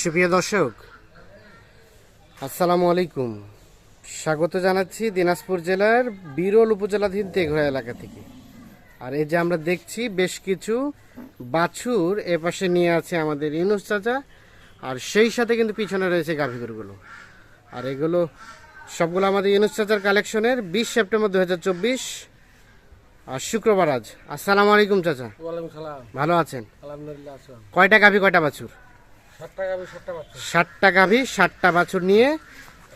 সুপ্রিয় দর্শক আসসালামু আলাইকুম। স্বাগত জানাচ্ছি দিনাজপুর জেলার বিরল উপজেলাধীন তেঘরা এলাকা থেকে। আর এই যে আমরা দেখছি বেশ কিছু বাছুর এপাশে নিয়ে আছে আমাদের ইনুস চাচা আর সেই সাথে কিন্তু পিছনে রয়েছে গাভীগুলো আর এগুলো সবগুলো আমাদের ইনুস চাচার কালেকশনের বিশ সেপ্টেম্বর দু হাজার চব্বিশ আর শুক্রবার আজ। আসসালামু আলাইকুম চাচা। ভালো আছেন? কয়টা গাভী কয়টা বাছুর? ষাটটা গাভী ষাটটা বাছুর। নিয়ে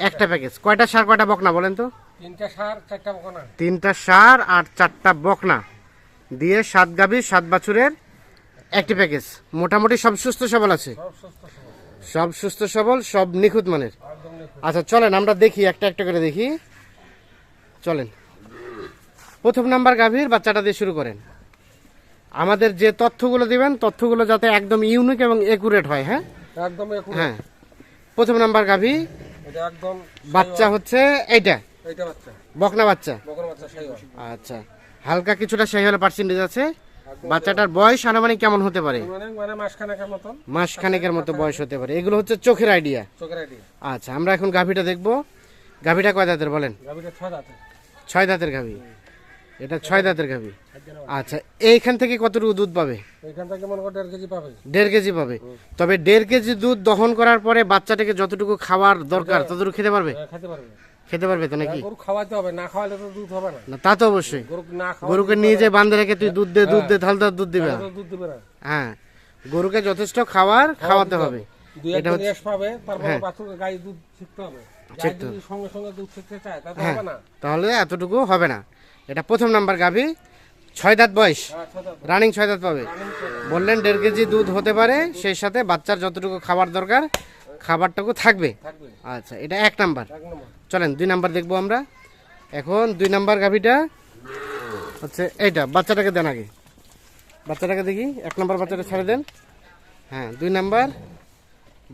একটা প্যাকেজ কয়টা সার কয়টা বকনা বলেন তো? তিনটা সার চারটা বকনা। তিনটা সার আর চারটা বকনা। দিয়ে সাত গাভী সাত বাছুরের একটি প্যাকেজ মোটামুটি সব সুস্থ সবল আছে? সব সুস্থ সবল। সব নিখুঁত মানের? আচ্ছা চলেন আমরা দেখি একটা একটা করে দেখি। চলেন। প্রথম নাম্বার গাভীর বাচ্চাটা দিয়ে শুরু করেন। আমাদের যে তথ্যগুলো দিবেন তথ্যগুলো যাতে একদম ইউনিক এবং একুরেট হয় হ্যাঁ? একদম। হ্যাঁ। প্রথম নাম্বার গাভী। এটা একদম বাচ্চা হচ্ছে এইটা? এইটা বাচ্চা। বকনা বাচ্চা? বকনা বাচ্চা আচ্ছা। হালকা কিছুটা সেই হলে পার্সেন্টেজ আছে। বাচ্চাটার বয়স আনুমানিক কেমন হতে পারে? মানে মাসখানেকের মতো বয়স হতে পারে। এগুলো হচ্ছে চোখের আইডিয়া চোখের আইডিয়া আচ্ছা আমরা এখন গাভীটা দেখব। গাভীটা কয় দাঁতের বলেন? ছয় দাঁতের গাভী। এটা ছয় দাঁতের গাভী। আচ্ছা এইখান থেকে কতটুকু দুধ পাবে? এখান থেকে মনে করো দেড় কেজি পাবে। দেড় কেজি পাবে। তবে দেড় কেজি দুধ দহন করার পরে বাচ্চাটাকে যতটুকু খাওয়ার দরকার ততটুকু খেতে পারবে? হ্যাঁ, খেতে পারবে। খেতে পারবে তো নাকি? গরু খাওয়াতে হবে না খাওয়ালে তো দুধ হবে না। না তা তো অবশ্যই। গরু না গরুকে নিয়ে যে বান্ধে রেখে তুই দুধ দে দুধ দে তাহলে তো দুধ দিবে না। দুধ দিবে না। হ্যাঁ গরুকে যথেষ্ট খাবার খাওয়াতে হবে। এটা হচ্ছে- পাবে তারপরে হ্যাঁ। গায়ে দুধ শিখতে হবে। গায়ে শিখতে যদি সঙ্গে সঙ্গে দুধ শিখতে চায় তা হ্যাঁ হবে না। তাহলে এতটুকু হবে না। এটা প্রথম নাম্বার গাভী। ছয় দাঁত বয়স। হ্যাঁ। রানিং ছয় দাঁত পাবে। বললেন দেড় কেজি দুধ হতে পারে সেই সাথে বাচ্চার যতটুকু খাবার দরকার খাবারটুকু থাকবে। আচ্ছা এটা এক নাম্বার। নম্বর। চলেন দুই নাম্বার দেখব আমরা। এখন দুই নাম্বার গাভীটা হচ্ছে এইটা বাচ্চাটাকে দেন আগে। বাচ্চাটাকে দেখি এক নাম্বার বাচ্চাটা ছেড়ে দেন। হ্যাঁ দুই নাম্বার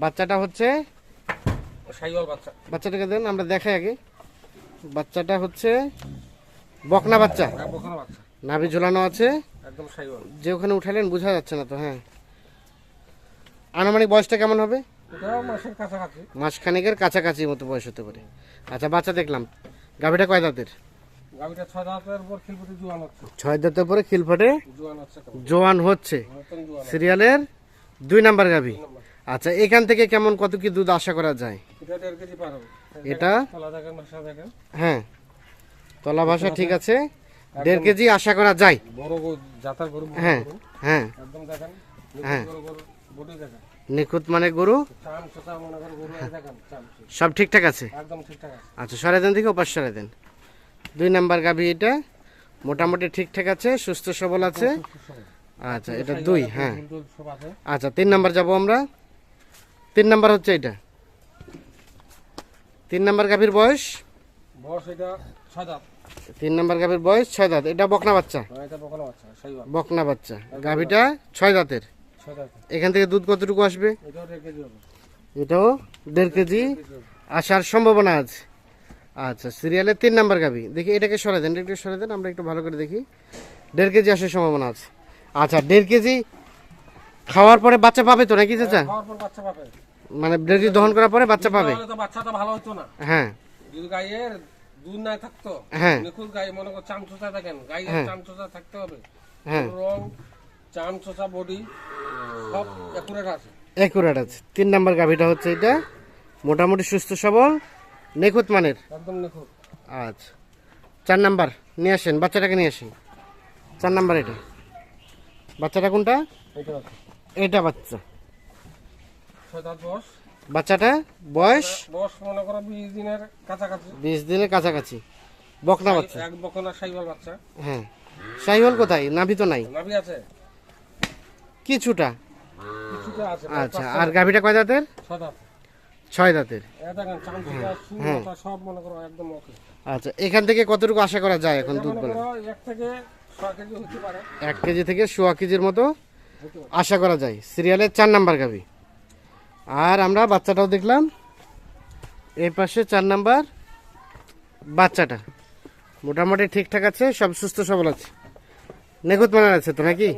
বাচ্চাটা হচ্ছে বাচ্চাটাকে দেন আমরা দেখাই আগে। বাচ্চাটা হচ্ছে বকনা বাচ্চা? নাভি ঝোলানো আছে। একদম যে ওখানে উঠালেন বোঝা যাচ্ছে না তো হ্যাঁ। আনুমানিক বয়সটা কেমন হবে? মাসখানেকের কাছাকাছি মতো বয়স হতে পারে। আচ্ছা বাচ্চা দেখলাম। গাভীটা কয় দাঁতের? ছয় দাঁতের পরে খিলফাটে জোয়ান হচ্ছে। কেমন? জোয়ান হচ্ছে। সিরিয়ালের দুই নাম্বার গাভী। আচ্ছা এখান থেকে কেমন কত কি দুধ আশা করা যায়? এটা হ্যাঁ। তলা ভাষা ঠিক আছে। দেড় কেজি আশা করা যায়। হ্যাঁ হ্যাঁ। হ্যাঁ। নিখুঁত মানে গরু? চোচা। সব ঠিকঠাক আছে? আচ্ছা সরে দেন থেকে ওপাশ সরে দেন। দুই নাম্বার গাভী এটা। মোটামুটি ঠিকঠাক আছে সুস্থ সবল আছে। আচ্ছা এটা দুই হ্যাঁ। আচ্ছা তিন নাম্বার যাব আমরা। তিন নাম্বার হচ্ছে এটা। তিন নাম্বার গাভীর বয়স? বয়স এটা তিন নাম্বার গাভীর বয়স ছয় দাঁত। এটা বকনা বাচ্চা? হ্যাঁ, বকনা বাচ্চা গাভীটা ছয় দাঁতের। এখান থেকে দুধ কতটুকু আসবে? এটাও দেড় কেজি আসার সম্ভাবনা আছে। আচ্ছা সিরিয়ালের তিন নাম্বার গাভী। দেখি এটাকে সরে দেন একটু সরে দেন আমরা একটু ভালো করে দেখি। দেড় কেজি আসার সম্ভাবনা আছে। আচ্ছা দেড় কেজি খাওয়ার পরে বাচ্চা পাবে তো নাকি চাচা? মানে দেড় কেজি দহন করার পরে বাচ্চা পাবে? বাচ্চাটা ভালো হতো না। হ্যাঁ। দুধ না থাকতো? হ্যাঁ। নিখুঁত গাই মনে করো চাম চোচা দেখেন গাইয়ের হ্যাঁ। চাম চোচা থাকতে হবে। হ্যাঁ। রং চাম চোচা বডি সব একুরেট আছে। একুরেট আছে। তিন নাম্বার গাভীটা হচ্ছে এটা। মোটামুটি সুস্থ সবল নিখুঁত মানের। একদম নিখুঁত। আচ্ছা। চার নাম্বার নিয়ে আসেন বাচ্চাটাকে নিয়ে আসেন। চার নাম্বার এটা। বাচ্চাটা কোনটা? এটা বাচ্চা। ছয় দাঁত বয়স। বাচ্চাটা বয়স? বয়স মনে করো বিশ দিনের কাছাকাছি। বিশ দিনের কাছাকাছি। বকনা বাচ্চা। এক বকনা সাইওয়াল বাচ্চা। হ্যাঁ। সাইহল কোথায়? নাভি তো নাই? নাভি আছে। কিছুটা? কিছুটা আছে আচ্ছা আর গাভীটা কয় দাঁতের? ছয় দাঁত। ছয় দাঁতের। চোচা সুন্দরতা সব মনে করো একদম ওকে। আচ্ছা এখান থেকে কতটুকু আশা করা যায় এখন দুধ বলে? এক থেকে এক কেজি থেকে সোয়া কেজির মতো আশা করা যায়। সিরিয়ালের চার নাম্বার গাভী। আর আমরা বাচ্চাটাও দেখলাম। এই পাশে চার নাম্বার বাচ্চাটা। মোটামুটি ঠিকঠাক আছে সব সুস্থ সবল আছে। নিখুঁত মানার আছে তো নাকি?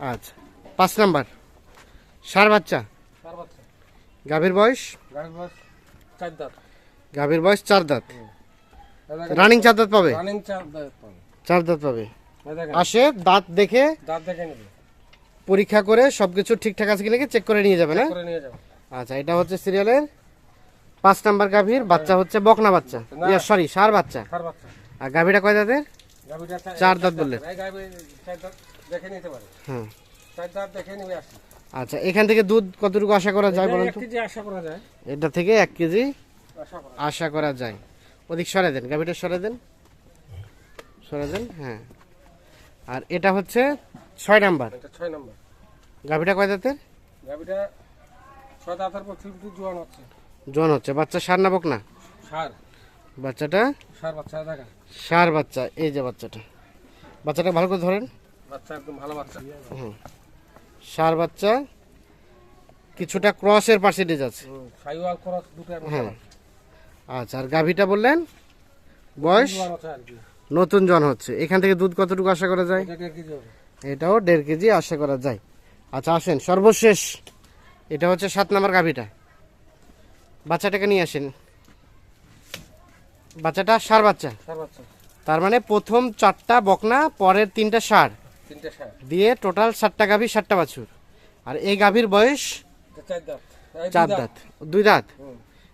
আচ্ছা পাঁচ নাম্বার। সার বাচ্চা। গাভীর বয়স? গাভীর বয়স চার দাঁত। রানিং চার দাঁত। পাবে? চার দাঁত পাবে। চার দাঁত পাবে। এই আসে দাঁত দেখে। দাঁত দেখে নেবে। পরীক্ষা করে সবকিছু ঠিকঠাক আছে কিনা চেক করে নিয়ে যাবে না? আচ্ছা এটা হচ্ছে সিরিয়ালের পাঁচ নাম্বার গাভীর বাচ্চা হচ্ছে বকনা বাচ্চা। ইয়া সরি সার বাচ্চা। সার বাচ্চা। আর গাভীটা কয় দাঁতের? চার দাঁত বললেন। হ্যাঁ। আচ্ছা এখান থেকে দুধ কতটুকু আশা করা যায় বলুন এটা থেকে এক কেজি আশা করা আশা করা যায়। ওদিক সরে দেন গাভীটা সরে দেন। সরে দেন হ্যাঁ। আর এটা হচ্ছে ছয় নাম্বার। এটা ছয় নম্বর। গাভীটা কয় দাঁতের গাভীটা ছয় দাঁতের পর ফিফটি জোয়ান হচ্ছে। জন হচ্ছে। বাচ্চা সার না বকনা? সার। বাচ্চাটা? সার বাচ্চা দেখা সার বাচ্চা এই যে বাচ্চাটা। বাচ্চাটা ভালো করে ধরেন। বাচ্চা একদম ভালো বাচ্চা। হুম। সার বাচ্চা কিছুটা ক্রসের পার্সেন্টেজ আছে। সাইওয়াল খরচ দুটো হ্যাঁ। আচ্ছা আর গাভীটা বললেন? বয়স? নতুন জন হচ্ছে এখান থেকে দুধ কতটুকু আশা করা যায়? এটাও দেড় কেজি আশা করা যায়। আচ্ছা আসেন সর্বশেষ। এটা হচ্ছে সাত নম্বর গাভীটা। বাচ্চাটাকে নিয়ে আসেন। বাচ্চাটা সার বাচ্চা। তার মানে প্রথম চারটা বকনা পরের তিনটা সার। দিয়ে টোটাল সাতটা গাভী সাতটা বাছুর। আর এই গাভীর বয়স চার দাঁত। দুই দাঁত।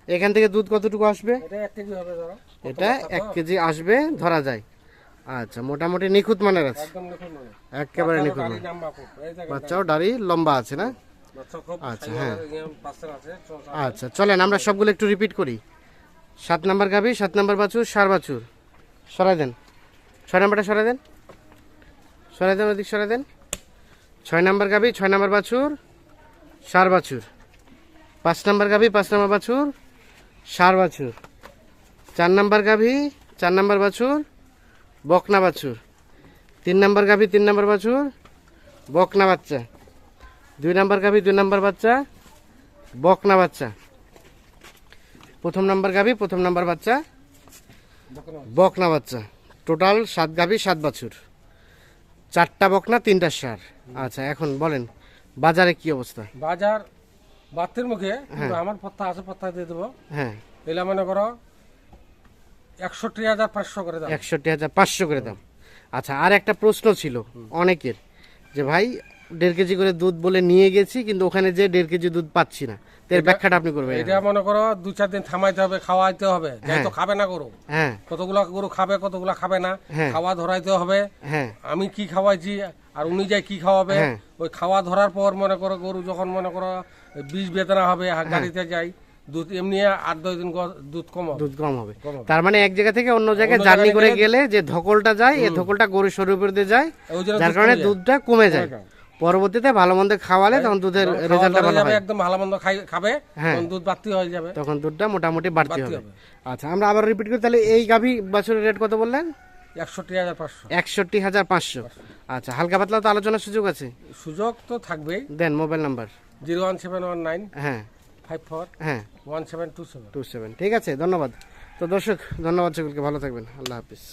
এখান থেকে দুধ কতটুকু আসবে? এটা এক কেজি আসবে ধরা যায়। আচ্ছা মোটামুটি নিখুঁত মানের আছে? একেবারে নিখুঁত বাচ্চাও দাড়ি লম্বা আছে না? আচ্ছা, ছ সাত। আচ্ছা চলেন আমরা সবগুলো একটু রিপিট করি। সাত নাম্বার গাভী সাত নাম্বার বাছুর সার বাছুর। সরাই দেন। ছয় নাম্বারটা সরাই দেন। সরাই দেন ওদিক সরাই দেন। ছয় নাম্বার গাভী ছয় নাম্বার বাছুর সার বাছুর। পাঁচ নাম্বার গাভী পাঁচ নাম্বার বাছুর সার বাছুর। চার নাম্বার গাভী চার নাম্বার বাছুর বকনা বাছুর। তিন নাম্বার গাভী তিন নাম্বার বাছুর বকনা বাচ্চা। দুই নাম্বার গাভী দুই নাম্বার বাচ্চা বকনা বাচ্চা। প্রথম নাম্বার গাভী প্রথম নাম্বার বাচ্চা বকনা বাচ্চা। টোটাল সাত গাভী সাত বাছুর। চারটা বকনা তিনটা সার আচ্ছা এখন বলেন বাজারে কি অবস্থা? বাজার বাতের মুখে কিন্তু আমার পত্তা আছে পত্তা দিয়ে দেবো। হ্যাঁ। এলা মনে করো একষট্টি হাজার পাঁচশো করে দাম। একষট্টি হাজার পাঁচশো করে দাম। আচ্ছা আর একটা প্রশ্ন ছিল অনেকের যে ভাই দেড় কেজি করে দুধ বলে নিয়ে গেছি কিন্তু ওখানে যে দেড় কেজি দুধ পাচ্ছি না। এর ব্যাখ্যাটা আপনি করবেন। এটা মনে করো দু চার দিন থামাইতে হবে খাওয়াইতে হবে। যাই তো খাবে না গরু। হ্যাঁ। কতগুলা গরু খাবে কতগুলা খাবে না হ্যাঁ। খাওয়া ধরাইতে হবে। হ্যাঁ। আমি কি খাওয়াইছি আর উনি যাই কি খাওয়াবে হ্যাঁ। ওই খাওয়া ধরার পর মনে করো গরু যখন মনে করো বীজ বেতনা হবে হ্যাঁ। গাড়িতে যাই দুধ এমনি আট দশ দিন দুধ কম হবে। দুধ কম হবে। তার মানে এক জায়গা থেকে অন্য জায়গায় জার্নি করে গেলে- যে ধকলটা যায় এই ধকলটা গরুর শরীর উপর দিয়ে যায় যার কারণে দুধটা কমে যায়। যায়। পরবর্তীতে ভালো মন্দ খাওয়ালে তখন দুধের রেজাল্টটা ভালো হয়। একদম ভালো মন্দ খাবে হ্যাঁ। তখন দুধ বাড়তি হয়ে যাবে। তখন দুধটা মোটামুটি বাড়তি হবে। হবে। আচ্ছা আমরা আবার রিপিট করি তাহলে এই গাভী বছরের রেট কত বললেন? একষট্টি হাজার পাঁচশো। একষট্টি হাজার পাঁচশো। আচ্ছা হালকা পাতলা তো আলোচনার সুযোগ আছে? সুযোগ তো থাকবেই। Then mobile number zero one seven one nine. হ্যাঁ। ফাইভ ফোর হ্যাঁ। One seven two seven two seven ঠিক আছে ধন্যবাদ। তো দর্শক ধন্যবাদ সকলকে ভালো থাকবেন। আল্লাহ হাফিজ।